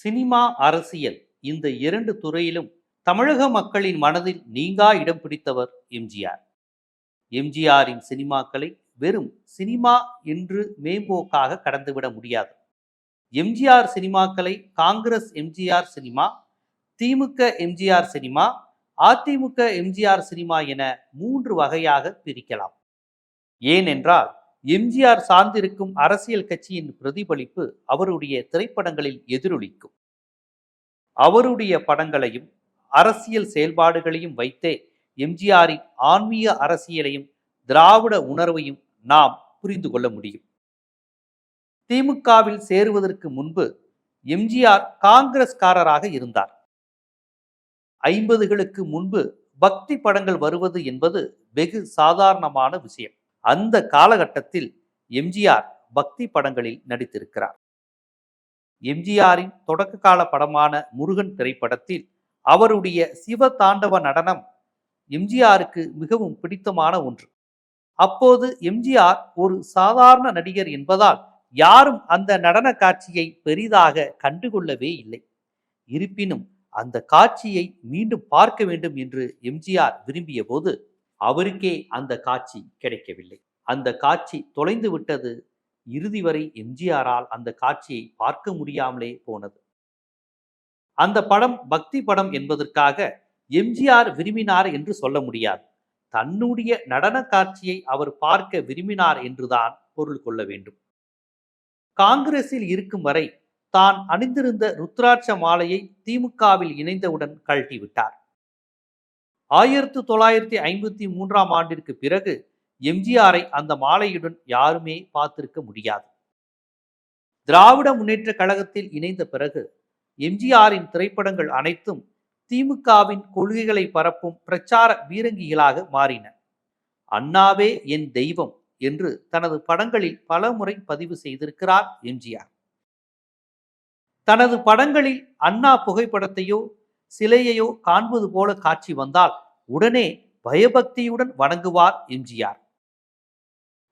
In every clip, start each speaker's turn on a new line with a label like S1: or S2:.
S1: Cinema அரசியல் இந்த இரண்டு துறையிலும் தமிழக மக்களின் மனதில் நீங்கா இடம் பிடித்தவர் எம்ஜிஆர். எம்ஜிஆரின் சினிமாக்களை வெறும் சினிமா என்று மேம்போக்காக கடந்துவிட முடியாது. எம்ஜிஆர் சினிமாக்களை காங்கிரஸ் எம்ஜிஆர் சினிமா திமுக எம்ஜிஆர் சினிமா அதிமுக எம்ஜிஆர் சினிமா என மூன்று வகையாக பிரிக்கலாம். ஏனென்றால் எம்ஜிஆர் சார்ந்திருக்கும் அரசியல் கட்சியின் பிரதிபலிப்பு அவருடைய திரைப்படங்களில் எதிரொலிக்கும். அவருடைய படங்களையும் அரசியல் செயல்பாடுகளையும் வைத்தே எம்ஜிஆரின் ஆன்மீக அரசியலையும் திராவிட உணர்வையும் நாம் புரிந்து கொள்ள முடியும். திமுகவில் சேருவதற்கு முன்பு எம்ஜிஆர் காங்கிரஸ்காரராக இருந்தார். ஐம்பதுகளுக்கு முன்பு பக்தி படங்கள் வருவது என்பது வெகு சாதாரணமான விஷயம். அந்த காலகட்டத்தில் எம்ஜிஆர் பக்தி படங்களில் நடித்திருக்கிறார். எம்ஜிஆரின் தொடக்க கால படமான முருகன் திரைப்படத்தில் அவருடைய சிவ தாண்டவ நடனம் எம்ஜிஆருக்கு மிகவும் பிடித்தமான ஒன்று. அப்போது எம்ஜிஆர் ஒரு சாதாரண நடிகர் என்பதால் யாரும் அந்த நடன காட்சியை பெரிதாக கண்டுகொள்ளவே இல்லை. இருப்பினும் அந்த காட்சியை மீண்டும் பார்க்க வேண்டும் என்று எம்ஜிஆர் விரும்பிய போது அவருக்கே அந்த காட்சி கிடைக்கவில்லை. அந்த காட்சி தொலைந்து விட்டது இறுதி வரை எம்ஜிஆரால் அந்த காட்சியை பார்க்க முடியாமலே போனது. அந்த படம் பக்தி படம் என்பதற்காக எம்ஜிஆர் விரும்பினார் என்று சொல்ல முடியாது. தன்னுடைய நடன காட்சியை அவர் பார்க்க விரும்பினார் என்றுதான் பொருள் கொள்ள வேண்டும். காங்கிரஸில் இருக்கும் வரை தான் அணிந்திருந்த ருத்ராட்ச மாலையை திமுகவில் இணைந்தவுடன் கழட்டிவிட்டார். ஆயிரத்து தொள்ளாயிரத்தி ஐம்பத்தி மூன்றாம் ஆண்டிற்கு பிறகு எம்ஜிஆரை அந்த மாலையுடன் யாருமே பார்த்திருக்க முடியாது. திராவிட முன்னேற்ற கழகத்தில் இணைந்த பிறகு எம்ஜிஆரின் திரைப்படங்கள் அனைத்தும் திமுகவின் கொள்கைகளை பரப்பும் பிரச்சார பீரங்கிகளாக மாறின. அண்ணாவே என் தெய்வம் என்று தனது படங்களில் பலமுறை பதிவு செய்திருக்கிறார் எம்ஜிஆர். தனது படங்களில் அண்ணா புகைப்படத்தையோ சிலையையோ காண்பது போல காட்சி வந்தால் உடனே பயபக்தியுடன் வணங்குவார் எம்ஜிஆர்.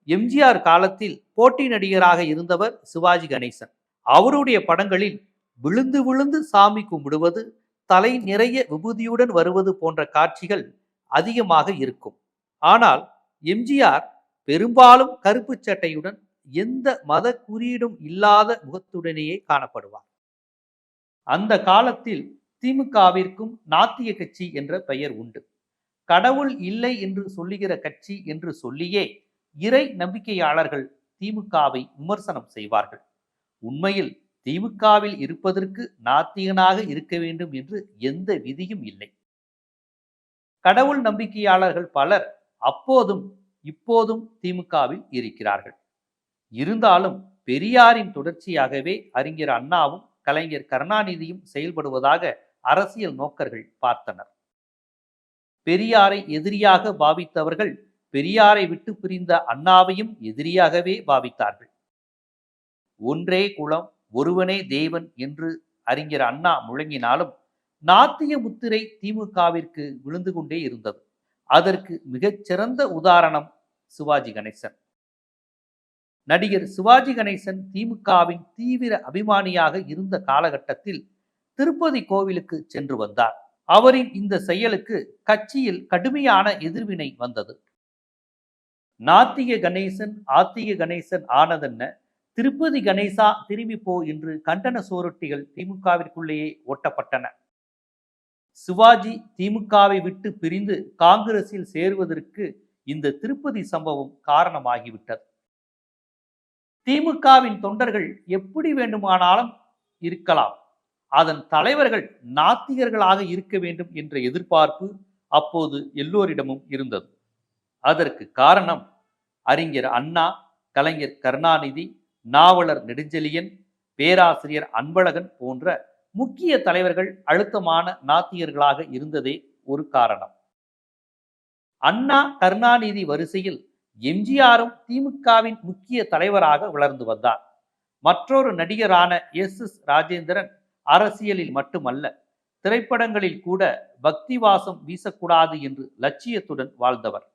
S1: எம்ஜிஆர் காலத்தில் போட்டி நடிகராக இருந்தவர் சிவாஜி கணேசன். அவருடைய படங்களில் விழுந்து விழுந்து சாமி கும்பிடுவது தலை நிறைய விபூதியுடன் வருவது போன்ற காட்சிகள் அதிகமாக இருக்கும். ஆனால் எம்ஜிஆர் பெரும்பாலும் கருப்பு சட்டையுடன் எந்த மத குறியீடும் இல்லாத முகத்துடனேயே காணப்படுவார். அந்த காலத்தில் திமுகவிற்கும் நாத்திய கட்சி என்ற பெயர் உண்டு. கடவுள் இல்லை என்று சொல்லுகிற கட்சி என்று சொல்லியே இறை நம்பிக்கையாளர்கள் திமுகவை விமர்சனம் செய்வார்கள். உண்மையில் திமுகவில் இருப்பதற்கு நாத்திகனாக இருக்க வேண்டும் என்று எந்த விதியும் இல்லை. கடவுள் நம்பிக்கையாளர்கள் பலர் அப்போதும் இப்போதும் திமுகவில் இருக்கிறார்கள். இருந்தாலும் பெரியாரின் தொடர்ச்சியாகவே அறிஞர் அண்ணாவும் கலைஞர் கருணாநிதியும் செயல்படுவதாக அரசியல் நோக்கர்கள் பார்த்தனர். பெரியாரை எதிரியாக பாவித்தவர்கள் பெரியாரை விட்டு பிரிந்த அண்ணாவையும் எதிரியாகவே பாவித்தார்கள். ஒன்றே குலம் ஒருவனே தேவன் என்று அறிஞர் அண்ணா முழங்கினாலும் நாத்திய முத்திரை திமுகவிற்கு விழுந்து கொண்டே இருந்தது. அதற்கு மிகச்சிறந்த உதாரணம் சிவாஜி கணேசன். நடிகர் சிவாஜி கணேசன் திமுகவின் தீவிர அபிமானியாக இருந்த காலகட்டத்தில் திருப்பதி கோவிலுக்கு சென்று வந்தார். அவரின் இந்த செயலுக்கு கட்சியில் கடுமையான எதிர்வினை வந்தது. நாத்திக கணேசன் ஆத்திக கணேசன் ஆனதென்ன திருப்பதி கணேசா திரும்பி போ என்று கண்டன சோரொட்டிகள் திமுகவிற்குள்ளேயே ஓட்டப்பட்டன. சிவாஜி திமுகவை விட்டு பிரிந்து காங்கிரஸில் சேருவதற்கு இந்த திருப்பதி சம்பவம் காரணமாகிவிட்டது. திமுகவின் தொண்டர்கள் எப்படி வேண்டுமானாலும் இருக்கலாம். அதன் தலைவர்கள் நாத்திகர்களாக இருக்க வேண்டும் என்ற எதிர்பார்ப்பு அப்போது எல்லோரிடமும் இருந்தது. அதற்கு காரணம் அறிஞர் அண்ணா கலைஞர் கருணாநிதி நாவலர் நெடுஞ்செலியன் பேராசிரியர் அன்பழகன் போன்ற முக்கிய தலைவர்கள் அழுத்தமான நாத்திகர்களாக இருந்ததே ஒரு காரணம். அண்ணா கருணாநிதி வரிசையில் எம்ஜிஆரும் திமுகவின் முக்கிய தலைவராக வளர்ந்து வந்தார். மற்றொரு நடிகரான எஸ் எஸ் ராஜேந்திரன் அரசியலில் மட்டுமல்ல திரைப்படங்களில் கூட பக்தி வாசம் வீசக்கூடாது என்று லட்சியத்துடன் வாழ்ந்தவர்.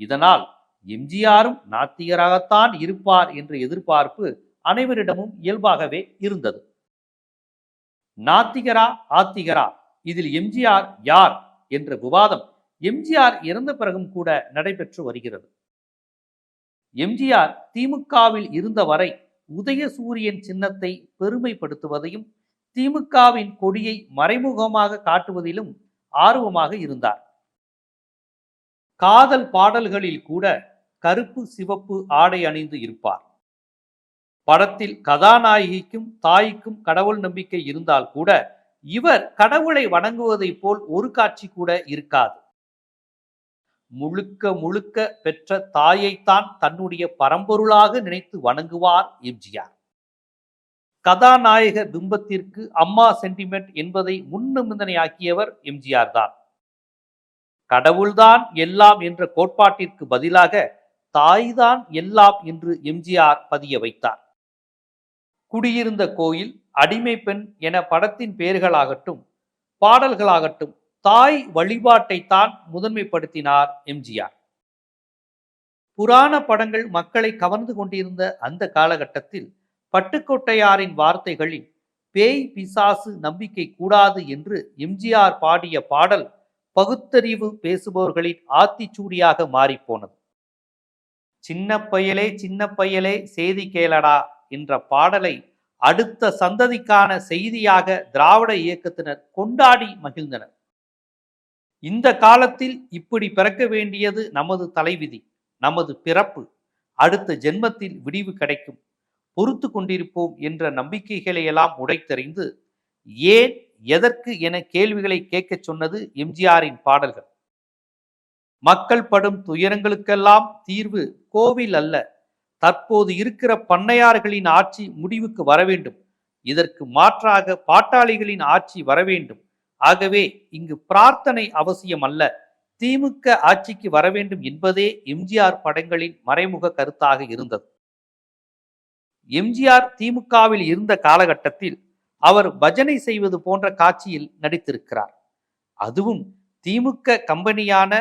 S1: இதனால் எம்ஜிஆரும் நாத்திகராகத்தான் இருப்பார் என்ற எதிர்பார்ப்பு அனைவரிடமும் இயல்பாகவே இருந்தது. நாத்திகரா ஆத்திகரா இதில் எம்ஜிஆர் யார் என்ற விவாதம் எம்ஜிஆர் இறந்த பிறகும் கூட நடைபெற்று வருகிறது. எம்ஜிஆர் திமுகவில் இருந்த வரை உதயசூரியன் சின்னத்தை பெருமைப்படுத்துவதையும் திமுகவின் கொடியை மறைமுகமாக காட்டுவதிலும் ஆர்வமாக இருந்தார். காதல் பாடல்களில் கூட கருப்பு சிவப்பு ஆடை அணிந்து இருப்பார். படத்தில் கதாநாயகிக்கும் தாய்க்கும் கடவுள் நம்பிக்கை இருந்தால் கூட இவர் கடவுளை வணங்குவதைப் போல் ஒரு காட்சி கூட இருக்காது. முழுக்க முழுக்க பெற்ற தாயைத்தான் தன்னுடைய பரம்பொருளாக நினைத்து வணங்குவார் எம்ஜிஆர். கதாநாயக பிம்பத்திற்கு அம்மா சென்டிமெண்ட் என்பதை முன்னிபந்தனையாக்கியவர் எம்ஜிஆர் தான். கடவுள்தான் எல்லாம் என்ற கோட்பாட்டிற்கு பதிலாக தாய்தான் எல்லாம் என்று எம்ஜிஆர் பதிய வைத்தார். குடியிருந்த கோயில் அடிமை பெண் என படத்தின் பெயர்களாகட்டும் பாடல்களாகட்டும் தாய் வழிபாட்டை தான் முதன்மைப்படுத்தினார் எம்ஜிஆர். புராண படங்கள் மக்களை கவர்ந்து கொண்டிருந்த அந்த காலகட்டத்தில் பட்டுக்கோட்டையாரின் வார்த்தைகளில் பேய் பிசாசு நம்பிக்கை கூடாது என்று எம்ஜிஆர் பாடிய பாடல் பகுத்தறிவு பேசுபவர்களின் ஆத்திச்சூடியாக மாறிப்போனது. சின்ன பயலே சின்ன பயலே செய்தி கேளடா என்ற பாடலை அடுத்த சந்ததிக்கான செய்தியாக திராவிட இயக்கத்தினர் கொண்டாடி மகிழ்ந்தனர். இந்த காலத்தில் இப்படி பிறக்க வேண்டியது நமது தலைவிதி நமது பிறப்பு. அடுத்த ஜென்மத்தில் விடிவு கிடைக்கும். பொறுத்து கொண்டிருப்போம் என்ற நம்பிக்கைகளை எல்லாம் உடைத்தெறிந்து ஏன் எதற்கு என கேள்விகளை கேட்கச் சொன்னது எம்ஜிஆரின் பாடல்கள். மக்கள் படும் துயரங்களுக்கெல்லாம் தீர்வு கோவில் அல்ல. தற்போது இருக்கிற பண்ணையார்களின் ஆட்சி முடிவுக்கு வர வேண்டும். இதற்கு மாற்றாக பாட்டாளிகளின் ஆட்சி வர வேண்டும். ஆகவே இங்கு பிரார்த்தனை அவசியம் அல்ல. திமுக ஆட்சிக்கு வர வேண்டும் என்பதே எம்ஜிஆர் படங்களின் மறைமுக கருத்தாக இருந்தது. எம்ஜிஆர் திமுகவில் இருந்த காலகட்டத்தில் அவர் பஜனை செய்வது போன்ற காட்சியில் நடித்திருக்கிறார். அதுவும் திமுக கம்பெனியான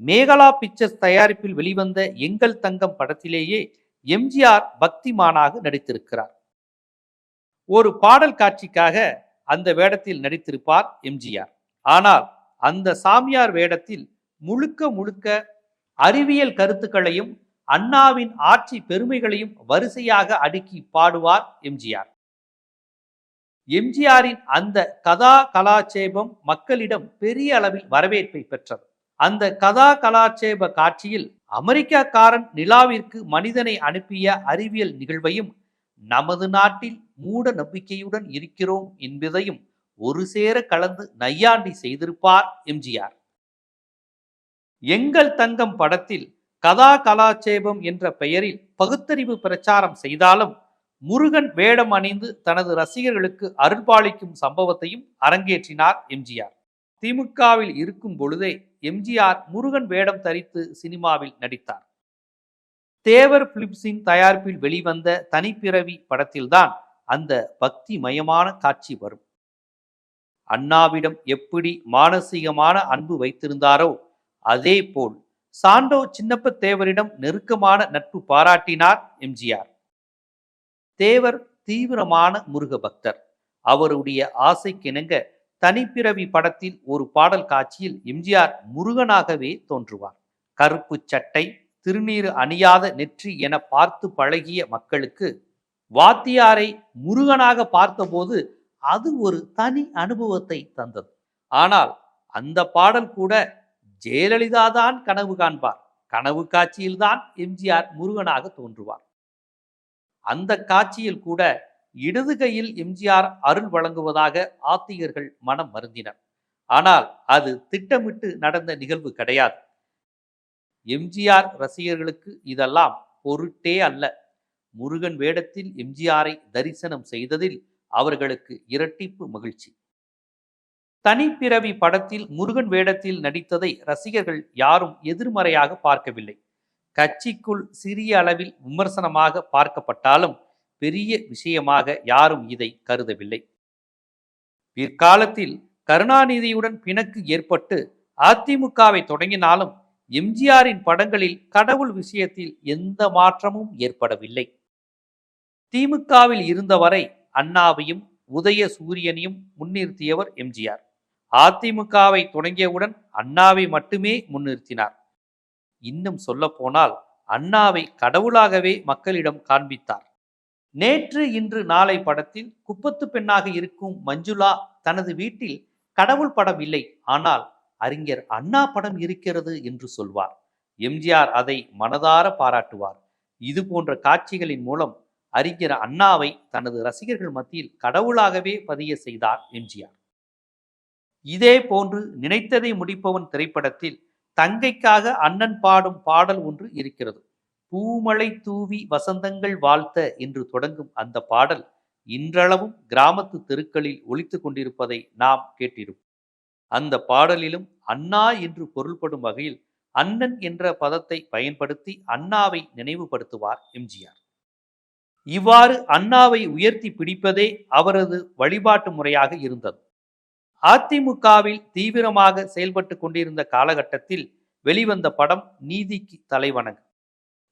S1: மேகலா பிக்சர்ஸ் தயாரிப்பில் வெளிவந்த எங்கள் தங்கம் படத்திலேயே எம்ஜிஆர் பக்திமானாக நடித்திருக்கிறார். ஒரு பாடல் காட்சிக்காக அந்த வேடத்தில் நடித்திருப்பார் எம்ஜிஆர். ஆனால் அந்த சாமியார் வேடத்தில் முழுக்க முழுக்க அறிவியல் கருத்துக்களையும் அண்ணாவின் ஆட்சி பெருமைகளையும் வரிசையாக அடுக்கி பாடுவார் எம்ஜிஆர். எம்ஜிஆரின் அந்த கதா கலாட்சேபம் மக்களிடம் பெரிய அளவில் வரவேற்பை பெற்றது. அந்த கதா கலாட்சேப காட்சியில் அமெரிக்காக்காரன் நிலாவிற்கு மனிதனை அனுப்பிய அறிவியல் நிகழ்வையும் நமது நாட்டில் மூட நம்பிக்கையுடன் இருக்கிறோம் என்பதையும் ஒரு சேர கலந்து நையாண்டி செய்திருப்பார் எம்ஜிஆர். எங்கள் தங்கம் படத்தில் கதா கலாட்சேபம் என்ற பெயரில் பகுத்தறிவு பிரச்சாரம் செய்தாலும் முருகன் வேடம் அணிந்து தனது ரசிகர்களுக்கு அருள்பாலிக்கும் சம்பவத்தையும் அரங்கேற்றினார் எம்ஜிஆர். திமுகவில் இருக்கும் பொழுதே எம்ஜிஆர் முருகன் வேடம் தரித்து சினிமாவில் நடித்தார். தேவர் பிலிப்ஸின் தயாரிப்பில் வெளிவந்த தனிப்பிறவி படத்தில்தான் அந்த பக்தி மயமான காட்சி வரும். அண்ணாவிடம் எப்படி மானசீகமான அன்பு வைத்திருந்தாரோ அதே போல் சாண்டோ சின்னப்ப தேவரிடம் நெருக்கமான நட்பு பாராட்டினார் எம்ஜிஆர். தேவர் தீவிரமான முருக பக்தர் அவருடைய ஆசைக்கிணங்க தனிப்பிறவி படத்தில் ஒரு பாடல் காட்சியில் எம்ஜிஆர் முருகனாகவே தோன்றுவார். கருப்பு சட்டை திருநீர் அணியாத நெற்றி என பார்த்து பழகிய மக்களுக்கு வாத்தியாரை முருகனாக பார்த்தபோது அது ஒரு தனி அனுபவத்தை தந்தது. ஆனால் அந்த பாடல் கூட ஜெயலலிதா தான் கனவு காண்பார். கனவு காட்சியில்தான் எம்ஜிஆர் முருகனாக தோன்றுவார். அந்த காட்சியில் கூட இடது கையில் எம்ஜிஆர் அருள் வழங்குவதாக ஆத்திகர்கள் மனம் மருந்தினர் ஆனால் அது திட்டமிட்டு நடந்த நிகழ்வு கிடையாது. எம்ஜிஆர் ரசிகர்களுக்கு இதெல்லாம் பொருட்டே அல்ல. முருகன் வேடத்தில் எம்ஜிஆரை தரிசனம் செய்ததில் அவர்களுக்கு இரட்டிப்பு மகிழ்ச்சி. தனிப்பிறவி படத்தில் முருகன் வேடத்தில் நடித்ததை ரசிகர்கள் யாரும் எதிர்மறையாக பார்க்கவில்லை. கட்சிக்குள் சிறிய அளவில் விமர்சனமாக பார்க்கப்பட்டாலும் பெரிய விஷயமாக யாரும் இதை கருதவில்லை. பிற்காலத்தில் கருணாநிதியுடன் பிணக்கு ஏற்பட்டு அதிமுகவை தொடங்கினாலும் எம்ஜிஆரின் படங்களில் கடவுள் விஷயத்தில் எந்த மாற்றமும் ஏற்படவில்லை. திமுகவில் இருந்தவரை அண்ணாவையும் உதய சூரியனையும் முன்னிறுத்தியவர் எம்ஜிஆர். அதிமுகவை தொடங்கியவுடன் அண்ணாவை மட்டுமே முன்னிறுத்தினார். இன்னும் சொல்லப்போனால் அண்ணாவை கடவுளாகவே மக்களிடம் காண்பித்தார். நேற்று இன்று நாளை படத்தில் குப்பத்து பெண்ணாக இருக்கும் மஞ்சுளா தனது வீட்டில் கடவுள் படம் இல்லை ஆனால் அறிஞர் அண்ணா படம் இருக்கிறது என்று சொல்வார். எம்ஜிஆர் அதை மனதார பாராட்டுவார். இது போன்ற காட்சிகளின் மூலம் அறிஞர் அண்ணாவை தனது ரசிகர்கள் மத்தியில் கடவுளாகவே பதிய செய்தார் எம்ஜிஆர். இதே போன்று நினைத்ததை முடிப்பவன் திரைப்படத்தில் தங்கைக்காக அண்ணன் பாடும் பாடல் ஒன்று இருக்கிறது. பூமழை தூவி வசந்தங்கள் வாழ்த்த என்று தொடங்கும் அந்த பாடல் இன்றளவும் கிராமத்து தெருக்களில் ஒழித்து கொண்டிருப்பதை நாம் கேட்டிருப்போம். அந்த பாடலிலும் அண்ணா என்று பொருள்படும் வகையில் அண்ணன் என்ற பதத்தை பயன்படுத்தி அண்ணாவை நினைவுபடுத்துவார் எம்ஜிஆர். இவ்வாறு அண்ணாவை உயர்த்தி பிடிப்பதே அவரது வழிபாட்டு முறையாக இருந்தது. அதிமுகவில் தீவிரமாக செயல்பட்டு கொண்டிருந்த காலகட்டத்தில் வெளிவந்த படம் நீதிக்கு தலைவணங்கு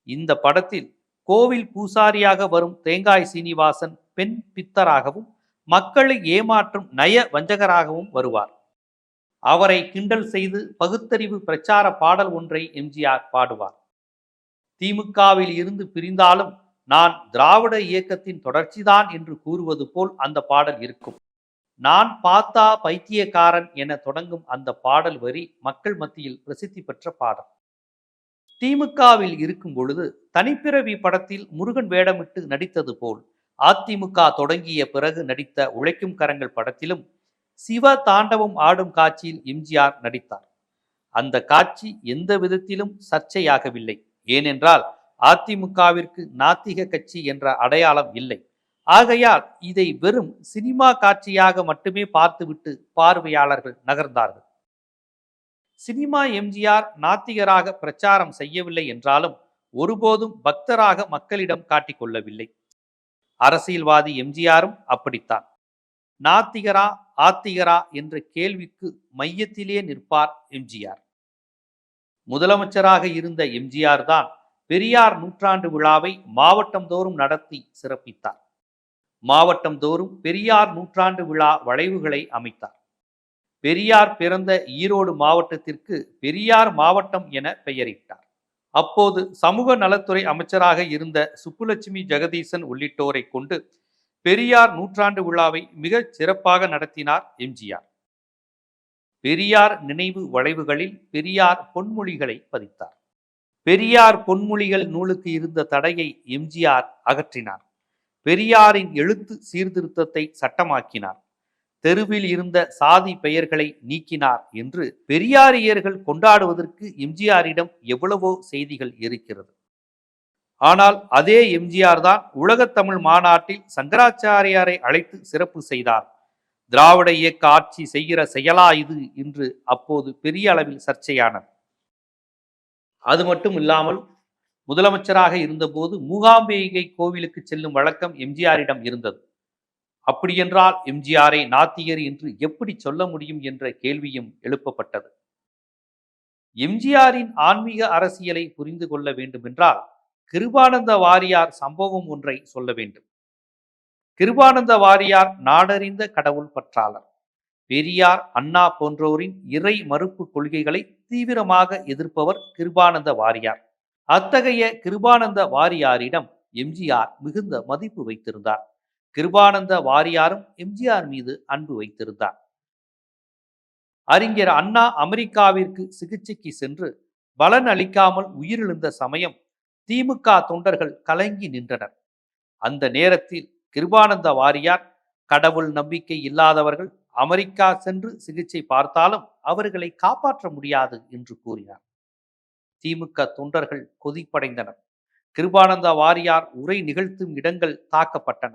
S1: இந்த படத்தில் கோவில் பூசாரியாக வரும் தேங்காய் சீனிவாசன் பெண் பித்தராகவும் மக்களை ஏமாற்றும் நய வஞ்சகராகவும் வருவார். அவரை கிண்டல் செய்து பகுத்தறிவு பிரச்சார பாடல் ஒன்றை எம்ஜிஆர் பாடுவார். திமுகவில் இருந்து பிரிந்தாலும் நான் திராவிட இயக்கத்தின் தொடர்ச்சிதான் என்று கூறுவது போல் அந்த பாடல் இருக்கும். நான் பார்த்தா பைத்தியக்காரன் என தொடங்கும் அந்த பாடல் வரி மக்கள் மத்தியில் பிரசித்தி பெற்ற பாடல். திமுகவில் இருக்கும் பொழுது தனிப்பிறவி படத்தில் முருகன் வேடமிட்டு நடித்தது போல் அதிமுக தொடங்கிய பிறகு நடித்த உழைக்கும் கரங்கள் படத்திலும் சிவ தாண்டவம் ஆடும் காட்சியில் எம்ஜிஆர் நடித்தார். அந்த காட்சி எந்த விதத்திலும் சர்ச்சையாகவில்லை. ஏனென்றால் அதிமுகவிற்கு நாத்திக கட்சி என்ற அடையாளம் இல்லை. ஆகையால் இதை வெறும் சினிமா காட்சியாக மட்டுமே பார்த்துவிட்டு பார்வையாளர்கள் நகர்ந்தார்கள். சினிமா எம்ஜிஆர் நாத்திகராக பிரச்சாரம் செய்யவில்லை என்றாலும் ஒருபோதும் பக்தராக மக்களிடம் காட்டிக்கொள்ளவில்லை அரசியல்வாதி எம்ஜிஆரும் அப்படித்தான். நாத்திகரா ஆத்திகரா என்ற கேள்விக்கு மையத்திலே நிற்பார் எம்ஜிஆர். முதலமைச்சராக இருந்த எம்ஜிஆர் தான் பெரியார் நூற்றாண்டு விழாவை மாவட்டம் தோறும் நடத்தி சிறப்பித்தார். மாவட்டம் தோறும் பெரியார் நூற்றாண்டு விழா வளைவுகளை அமைத்தார். பெரியார் பிறந்த ஈரோடு மாவட்டத்திற்கு பெரியார் மாவட்டம் என பெயரிட்டார். அப்போது சமூக நலத்துறை அமைச்சராக இருந்த சுப்புலட்சுமி ஜெகதீசன் உள்ளிட்டோரை கொண்டு பெரியார் நூற்றாண்டு விழாவை மிகச் சிறப்பாக நடத்தினார் எம்ஜிஆர். பெரியார் நினைவு வளைவுகளில் பெரியார் பொன்மொழிகளை பதித்தார். பெரியார் பொன்மொழிகள் நூலுக்கு இருந்த தடையை எம்ஜிஆர் அகற்றினார். பெரியாரின் எழுத்து சீர்திருத்தத்தை சட்டமாக்கினார். தெருவில் இருந்த சாதி பெயர்களை நீக்கினார் என்று பெரியாரியர்கள் கொண்டாடுவதற்கு எம்ஜிஆரிடம் எவ்வளவோ செய்திகள் இருக்கிறது. ஆனால் அதே எம்ஜிஆர் தான் உலகத்தமிழ் மாநாட்டில் சங்கராச்சாரியாரை அழைத்து சிறப்பு செய்தார். திராவிட இயக்க ஆட்சி செய்கிற செயலா இது என்று அப்போது பெரிய அளவில் சர்ச்சையானது. அது மட்டும் இல்லாமல் முதலமைச்சராக இருந்தபோது மூகாம்பிகை கோவிலுக்கு செல்லும் வழக்கம் எம்ஜிஆரிடம் இருந்தது. அப்படியென்றால் எம்ஜிஆரை நாத்திகர் என்று எப்படி சொல்ல முடியும் என்ற கேள்வியும் எழுப்பப்பட்டது. எம்ஜிஆரின் ஆன்மீக அரசியலை புரிந்து கொள்ள வேண்டுமென்றால் கிருபானந்த வாரியார் சம்பவம் ஒன்றை சொல்ல வேண்டும். கிருபானந்த வாரியார் நாடறிந்த கடவுள் பற்றாளர். பெரியார் அண்ணா போன்றோரின் இறை மறுப்பு கொள்கைகளை தீவிரமாக எதிர்ப்பவர் கிருபானந்த வாரியார். அத்தகைய கிருபானந்த வாரியாரிடம் எம்ஜிஆர் மிகுந்த மதிப்பு வைத்திருந்தார். கிருபானந்த வாரியாரும் எம்ஜிஆர் மீது அன்பு வைத்திருந்தார். அறிஞர் அண்ணா அமெரிக்காவிற்கு சிகிச்சைக்கு சென்று பலன் அளிக்காமல் உயிரிழந்த சமயம் திமுக தொண்டர்கள் கலங்கி நின்றனர். அந்த நேரத்தில் கிருபானந்த வாரியார் கடவுள் நம்பிக்கை இல்லாதவர்கள் அமெரிக்கா சென்று சிகிச்சை பார்த்தாலும் அவர்களை காப்பாற்ற முடியாது என்று கூறினார். திமுக தொண்டர்கள் கொதிப்படைந்தனர். கிருபானந்த வாரியார் உரை நிகழ்த்தும் இடங்கள் தாக்கப்பட்டன.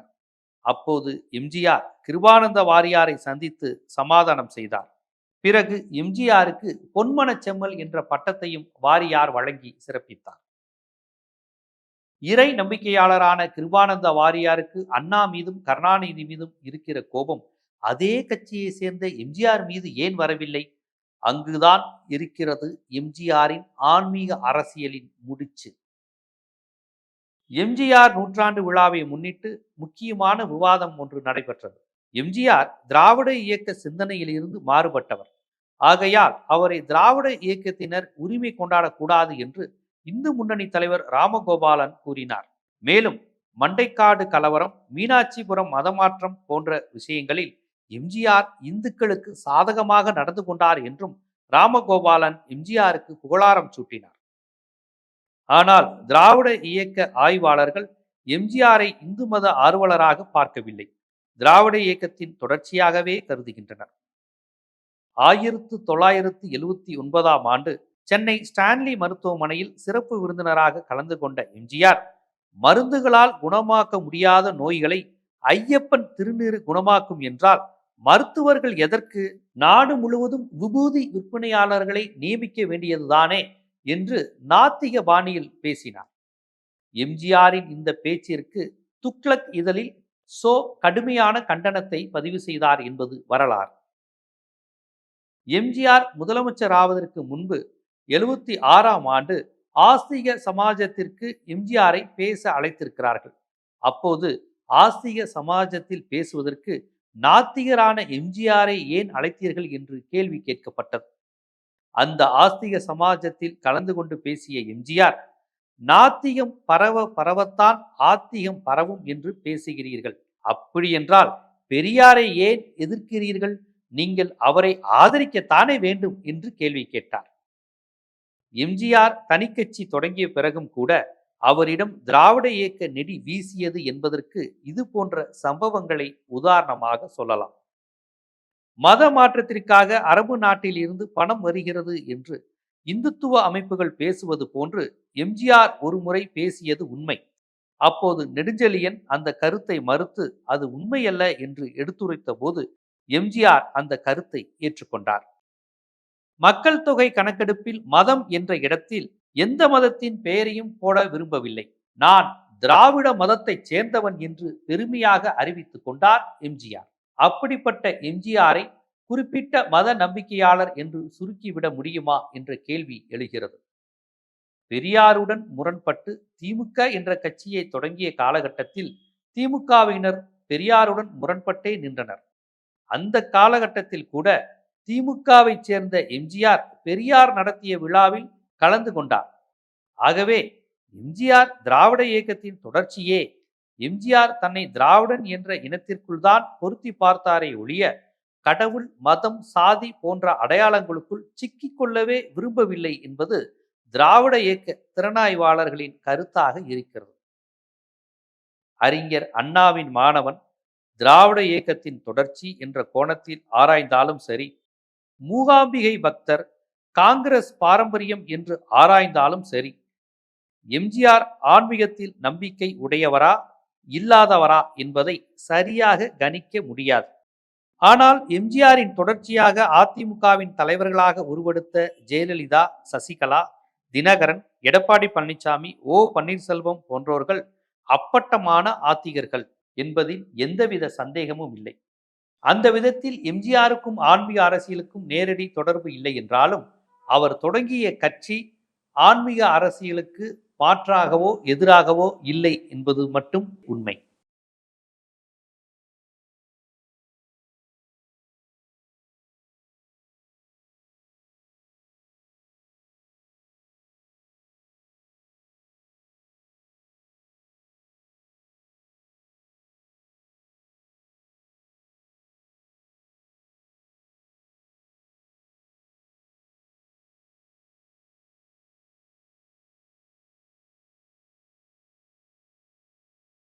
S1: அப்போது எம்ஜிஆர் கிருபானந்த வாரியாரை சந்தித்து சமாதானம் செய்தார். பிறகு எம்ஜிஆருக்கு பொன்மன செம்மல் என்ற பட்டத்தையும் வாரியார் வழங்கி சிறப்பித்தார். இறை நம்பிக்கையாளரான கிருபானந்த வாரியாருக்கு அண்ணா மீதும் கருணாநிதி மீதும் இருக்கிற கோபம் அதே கட்சியை சேர்ந்த எம்ஜிஆர் மீது ஏன் வரவில்லை? அங்குதான் இருக்கிறது எம்ஜிஆரின் ஆன்மீக அரசியலின் முடிச்சு. எம்ஜிஆர் நூற்றாண்டு விழாவை முன்னிட்டு முக்கியமான விவாதம் ஒன்று நடைபெற்றது. எம்ஜிஆர் திராவிட இயக்க சிந்தனையிலிருந்து மாறுபட்டவர். ஆகையால் அவரை திராவிட இயக்கத்தினர் உரிமை கொண்டாடக்கூடாது என்று இந்து முன்னணி தலைவர் ராமகோபாலன் கூறினார். மேலும் மண்டைக்காடு கலவரம் மீனாட்சிபுரம் மதமாற்றம் போன்ற விஷயங்களில் எம்ஜிஆர் இந்துக்களுக்கு சாதகமாக நடந்து கொண்டார் என்றும் ராமகோபாலன் எம்ஜிஆருக்கு புகழாரம் சூட்டினார். ஆனால் திராவிட இயக்க ஆய்வாளர்கள் எம்ஜிஆரை இந்து மத ஆர்வலராக பார்க்கவில்லை. திராவிட இயக்கத்தின் தொடர்ச்சியாகவே கருதுகின்றனர். ஆயிரத்து தொள்ளாயிரத்து எழுவத்தி ஒன்பதாம் ஆண்டு சென்னை ஸ்டான்லி மருத்துவமனையில் சிறப்பு விருந்தினராக கலந்து கொண்ட எம்ஜிஆர் மருந்துகளால் குணமாக்க முடியாத நோய்களை ஐயப்பன் திருநீறு குணமாக்கும் என்றால் மருத்துவர்கள் எதற்கு? நாடு முழுவதும் விபூதி விற்பனையாளர்களை நியமிக்க வேண்டியதுதானே என்று நாத்திக பாணியில் பேசினார். எம்ஜிஆரின் இந்த பேச்சிற்கு துக்ளக் இதழில் சோ கடுமையான கண்டனத்தை பதிவு செய்தார் என்பது வரலாறு. எம்ஜிஆர் முதலமைச்சர் ஆவதற்கு முன்பு எழுபத்தி ஆறாம் ஆண்டு ஆஸ்திக சமாஜத்திற்கு எம்ஜிஆரை பேச அழைத்திருக்கிறார்கள். அப்போது ஆஸ்திக சமாஜத்தில் பேசுவதற்கு நாத்திகரான எம்ஜிஆரை ஏன் அழைத்தீர்கள் என்று கேள்வி கேட்கப்பட்டது. அந்த ஆஸ்திக சமாஜத்தில் கலந்து கொண்டு பேசிய எம்ஜிஆர் நாத்திகம் பரவ பரவத்தான் ஆத்திகம் பரவும் என்று பேசுகிறீர்கள். அப்படி என்றால் பெரியாரை ஏன் எதிர்க்கிறீர்கள்? நீங்கள் அவரை ஆதரிக்கத்தானே வேண்டும்? என்று கேள்வி கேட்டார். எம்ஜிஆர் தனிக்கட்சி தொடங்கிய பிறகும் கூட அவரிடம் திராவிட இயக்க நெடி வீசியது என்பதற்கு இது போன்ற சம்பவங்களை உதாரணமாக சொல்லலாம். மத மாற்றத்திற்காக அரபு நாட்டில் இருந்து பணம் வருகிறது என்று இந்துத்துவ அமைப்புகள் பேசுவது போன்று எம்ஜிஆர் ஒருமுறை பேசியது உண்மை. அப்போது நெடுஞ்செழியன் அந்த கருத்தை மறுத்து அது உண்மையல்ல என்று எடுத்துரைத்த போது எம்ஜிஆர் அந்த கருத்தை ஏற்றுக்கொண்டார். மக்கள் தொகை கணக்கெடுப்பில் மதம் என்ற இடத்தில் எந்த மதத்தின் பெயரையும் போட விரும்பவில்லை. நான் திராவிட மதத்தைச் சேர்ந்தவன் என்று பெருமையாக அறிவித்துக் கொண்டார் எம்ஜிஆர். அப்படிப்பட்ட எம்ஜிஆரை குறிப்பிட்ட மத நம்பிக்கையாளர் என்று சுருக்கிவிட முடியுமா என்ற கேள்வி எழுகிறது. பெரியாருடன் முரண்பட்டு திமுக என்ற கட்சியை தொடங்கிய காலகட்டத்தில் திமுகவினர் பெரியாருடன் முரண்பட்டே நின்றனர். அந்த காலகட்டத்தில் கூட திமுகவை சேர்ந்த எம்ஜிஆர் பெரியார் நடத்திய விழாவில் கலந்து கொண்டார். ஆகவே எம்ஜிஆர் திராவிட இயக்கத்தின் தொடர்ச்சியே எம்ஜிஆர் தன்னை திராவிடன் என்ற இனத்திற்குள் தான் பொருத்தி பார்த்தாரே ஒழிய கடவுள் மதம் சாதி போன்ற அடையாளங்களுக்குள் சிக்கிக்கொள்ளவே விரும்பவில்லை என்பது திராவிட இயக்க திறனாய்வாளர்களின் கருத்தாக இருக்கிறது. அறிஞர் அண்ணாவின் மாணவன் திராவிட இயக்கத்தின் தொடர்ச்சி என்ற கோணத்தில் ஆராய்ந்தாலும் சரி மூகாம்பிகை பக்தர் காங்கிரஸ் பாரம்பரியம் என்று ஆராய்ந்தாலும் சரி எம்ஜிஆர் ஆன்மீகத்தில் நம்பிக்கை உடையவரா இல்லாதவரா என்பதை சரியாக கணிக்க முடியாது. ஆனால் எம்ஜிஆரின் தொடர்ச்சியாக அதிமுகவின் தலைவர்களாக உருவெடுத்த ஜெயலலிதா சசிகலா தினகரன் எடப்பாடி பழனிசாமி ஓ. பன்னீர்செல்வம் போன்றோர்கள் அப்பட்டமான ஆத்திகர்கள் என்பதில் எந்தவித சந்தேகமும் இல்லை. அந்த விதத்தில் எம்ஜிஆருக்கும் ஆன்மீக அரசியலுக்கும் நேரடி தொடர்பு இல்லை என்றாலும் அவர் தொடங்கிய கட்சி ஆன்மீக அரசியலுக்கு மாற்றாகவோ எதிராகவோ இல்லை என்பது மட்டும் உண்மை.